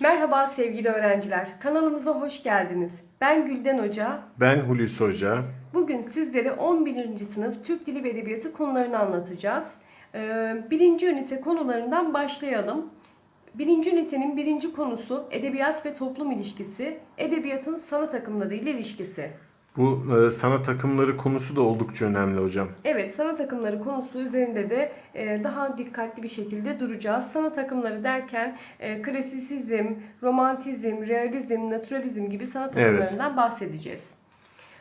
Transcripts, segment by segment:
Merhaba sevgili öğrenciler. Kanalımıza hoş geldiniz. Ben Gülden Hoca. Ben Hulusi Hoca. Bugün sizlere 11. sınıf Türk Dili ve Edebiyatı konularını anlatacağız. Ee, Birinci ünite konularından başlayalım. Birinci ünitenin birinci konusu edebiyat ve toplum ilişkisi, edebiyatın sanat akımları ile ilişkisi. Bu e, sanat takımları konusu da oldukça önemli hocam. Evet, sanat akımları konusu üzerinde de e, daha dikkatli bir şekilde duracağız. Sanat akımları derken e, klasisizm, romantizm, realizm, naturalizm gibi sanat Evet. akımlarından bahsedeceğiz.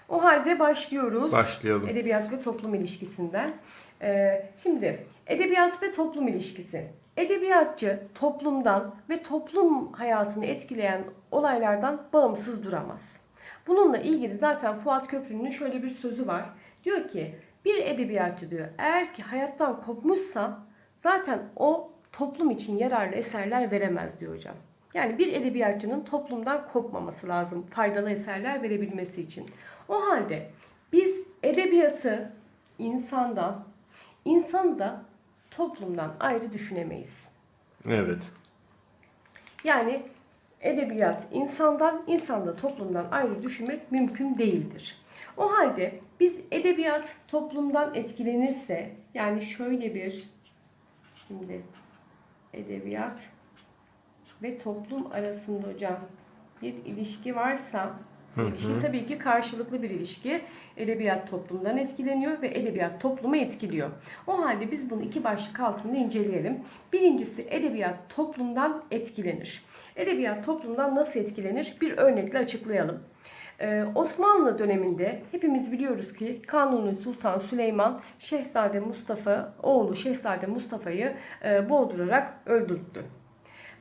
O halde başlıyoruz. Başlayalım. Edebiyat ve toplum ilişkisinden. E, şimdi edebiyat ve toplum ilişkisi. Edebiyatçı toplumdan ve toplum hayatını etkileyen olaylardan bağımsız duramaz. Bununla ilgili zaten Fuat Köprülü'nün şöyle bir sözü var. Diyor ki bir edebiyatçı diyor eğer ki hayattan kopmuşsa zaten o toplum için yararlı eserler veremez diyor hocam. Yani bir edebiyatçının toplumdan kopmaması lazım faydalı eserler verebilmesi için. O halde biz edebiyatı insandan, insanı da toplumdan ayrı düşünemeyiz. Evet. Yani edebiyat insandan, insan da toplumdan ayrı düşünmek mümkün değildir. O halde biz edebiyat toplumdan etkilenirse, yani şöyle bir, şimdi edebiyat ve toplum arasında hocam bir ilişki varsa, Hı hı. ilişki tabii ki karşılıklı bir ilişki. Edebiyat toplumdan etkileniyor ve edebiyat toplumu etkiliyor. O halde biz bunu iki başlık altında inceleyelim. Birincisi edebiyat toplumdan etkilenir. Edebiyat toplumdan nasıl etkilenir? Bir örnekle açıklayalım. Ee, Osmanlı döneminde hepimiz biliyoruz ki Kanuni Sultan Süleyman Şehzade Mustafa oğlu Şehzade Mustafa'yı e, boğdurarak öldürttü.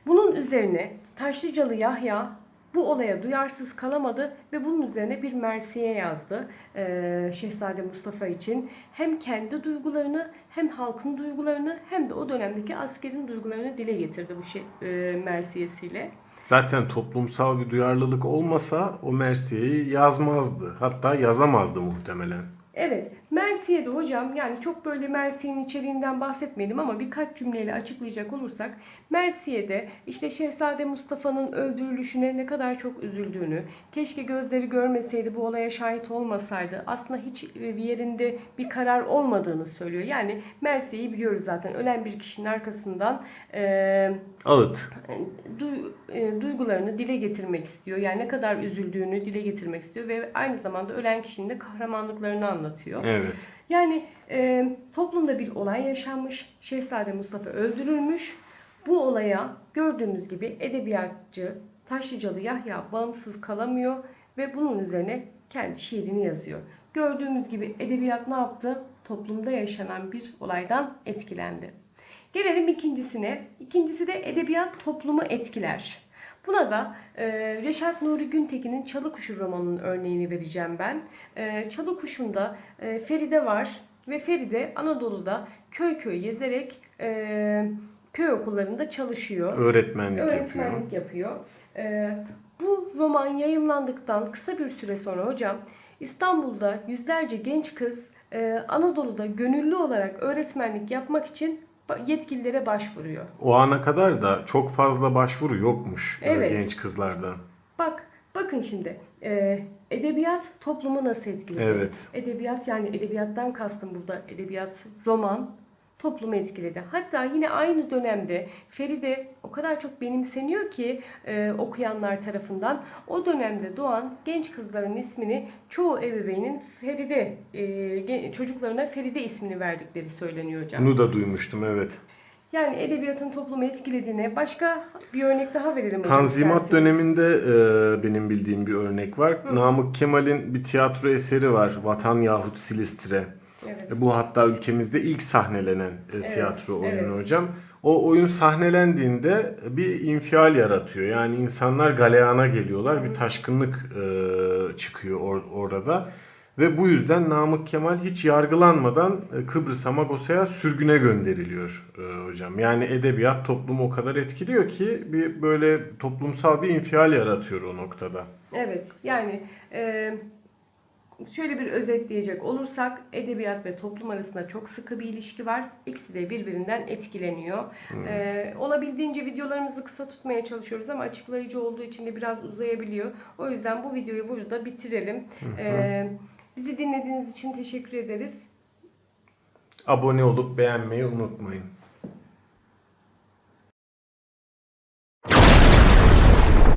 Bunun üzerine Taşlıcalı Yahya bu olaya duyarsız kalamadı ve bunun üzerine bir mersiye yazdı ee, Şehzade Mustafa için. Hem kendi duygularını hem halkın duygularını hem de o dönemdeki askerin duygularını dile getirdi bu şey, e, mersiyesiyle. Zaten toplumsal bir duyarlılık olmasa o Mersiye'yi yazmazdı. Hatta yazamazdı muhtemelen. Evet, Mersiye'de hocam yani çok böyle Mersiye'nin içeriğinden bahsetmeyelim ama birkaç cümleyle açıklayacak olursak Mersiye'de işte Şehzade Mustafa'nın öldürülüşüne ne kadar çok üzüldüğünü, keşke gözleri görmeseydi bu olaya şahit olmasaydı, aslında hiç bir yerinde bir karar olmadığını söylüyor. Yani Mersiye'yi biliyoruz zaten ölen bir kişinin arkasından eee Ağıt. du- e, duygularını dile getirmek istiyor. Yani ne kadar üzüldüğünü dile getirmek istiyor ve aynı zamanda ölen kişinin de kahramanlıklarını anlatıyor. Evet. Yani e, toplumda bir olay yaşanmış. Şehzade Mustafa öldürülmüş. Bu olaya gördüğümüz gibi edebiyatçı Taşlıcalı Yahya bağımsız kalamıyor ve bunun üzerine kendi şiirini yazıyor. Gördüğümüz gibi edebiyat ne yaptı? Toplumda yaşanan bir olaydan etkilendi. Gelelim ikincisine. İkincisi de edebiyat toplumu etkiler. Buna da e, Reşat Nuri Güntekin'in Çalı Kuşu romanının örneğini vereceğim ben. E, Çalı Kuşu'nda e, Feride var ve Feride Anadolu'da köy köy gezerek e, köy okullarında çalışıyor. Öğretmenlik yapıyor. Öğretmenlik yapıyor. Ee, bu roman yayımlandıktan kısa bir süre sonra hocam İstanbul'da yüzlerce genç kız e, Anadolu'da gönüllü olarak öğretmenlik yapmak için yetkililere başvuruyor. O ana kadar da çok fazla başvuru yokmuş e, Evet. genç kızlardan. Bak bakın şimdi e, edebiyat toplumu nasıl etkiledi? Evet. Edebiyat yani edebiyattan kastım burada edebiyat roman toplumu etkiledi. Hatta yine aynı dönemde Feride o kadar çok benimseniyor ki e, okuyanlar tarafından o dönemde doğan genç kızların ismini çoğu ebeveynin Feride e, çocuklarına Feride ismini verdikleri söyleniyor hocam. Bunu da duymuştum evet. Yani edebiyatın toplumu etkilediğine başka bir örnek daha verelim hocam. Tanzimat isterseniz. döneminde e, benim bildiğim bir örnek var. Namık Kemal'in bir tiyatro eseri var. Vatan yahut Silistre. Evet. E, Bu hatta ülkemizde ilk sahnelenen e, Evet, tiyatro oyunu evet. hocam. O oyun sahnelendiğinde bir infial yaratıyor. Yani insanlar galeyana geliyorlar. Bir taşkınlık e, çıkıyor or- orada. Ve bu yüzden Namık Kemal hiç yargılanmadan e, Kıbrıs Amagosa'ya sürgüne gönderiliyor e, hocam. Yani edebiyat toplumu o kadar etkiliyor ki bir böyle toplumsal bir infial yaratıyor o noktada. Evet yani e, şöyle bir özetleyecek olursak edebiyat ve toplum arasında çok sıkı bir ilişki var. İkisi de birbirinden etkileniyor. Ee, olabildiğince videolarımızı kısa tutmaya çalışıyoruz ama açıklayıcı olduğu için de biraz uzayabiliyor. O yüzden bu videoyu burada bitirelim. Ee, bizi dinlediğiniz için teşekkür ederiz. Abone olup beğenmeyi unutmayın.